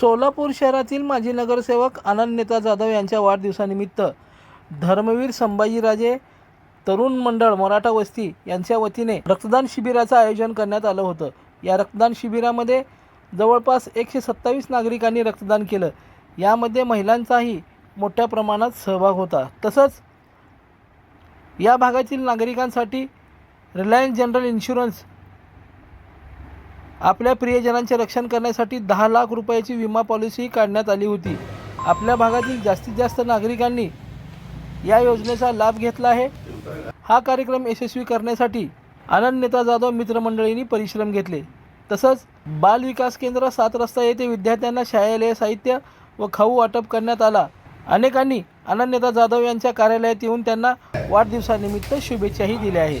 सोलापूर शहरातील माजी नगरसेवक अनन्यता जाधव यांच्या वाढदिवसानिमित्त धर्मवीर संभाजीराजे तरुण मंडळ मराठा वस्ती यांच्या वतीने रक्तदान शिबिराचं आयोजन करण्यात आलं होतं. या रक्तदान शिबिरामध्ये जवळपास एकशे सत्तावीस नागरिकांनी रक्तदान केलं. यामध्ये महिलांचाही मोठ्या प्रमाणात सहभाग होता. तसंच या भागातील नागरिकांसाठी रिलायन्स जनरल इन्शुरन्स आपल्या प्रियजनांचे रक्षण करण्यासाठी दहा लाख रुपयाची विमा पॉलिसी काढण्यात आली होती. आपल्या भागातील जास्तीत जास्त नागरिकांनी या योजनेचा लाभ घेतला आहे. हा कार्यक्रम यशस्वी करण्यासाठी आनंद नेता जाधव मित्रमंडळींनी परिश्रम घेतले. तसंच बाल विकास केंद्र सात रस्ता येथे विद्यार्थ्यांना शालेय साहित्य व खाऊ वाटप करण्यात आला. अनेकांनी आनंद नेता जाधव यांच्या कार्यालयात येऊन त्यांना वाढदिवसानिमित्त शुभेच्छाही दिल्या आहेत.